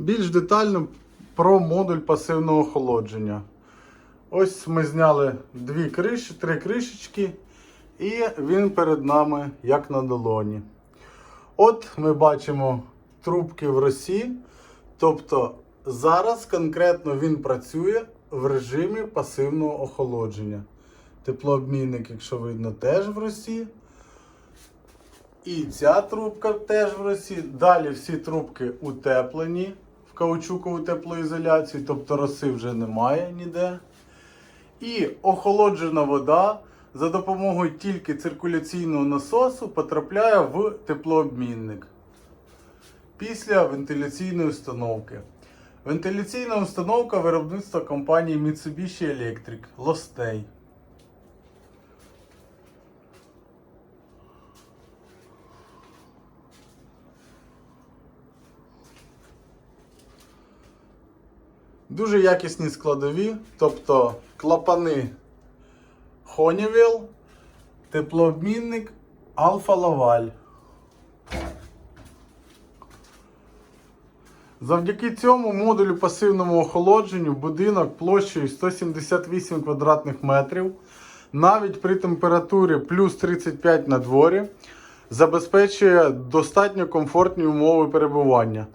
Більш детально про модуль пасивного охолодження. Ось ми зняли дві криші, три кришечки, і він перед нами як на долоні. От ми бачимо трубки в росі. Тобто зараз конкретно він працює в режимі пасивного охолодження. Теплообмінник, якщо видно, теж в росі. І ця трубка теж в росі. Далі всі трубки утеплені каучукову теплоізоляцію, тобто роси вже немає ніде. І охолоджена вода за допомогою тільки циркуляційного насосу потрапляє в теплообмінник після вентиляційної установки. Вентиляційна установка виробництва компанії Mitsubishi Electric Lostey. Дуже якісні складові, тобто клапани Honeywell, теплообмінник Alfa Laval. Завдяки цьому модулю пасивному охолодженню будинок площею 178 квадратних метрів навіть при температурі плюс 35 на дворі забезпечує достатньо комфортні умови перебування.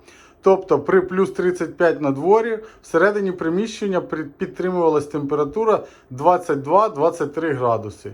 Тобто при плюс 35 на дворі всередині приміщення при- підтримувалась температура 22-23 градуси.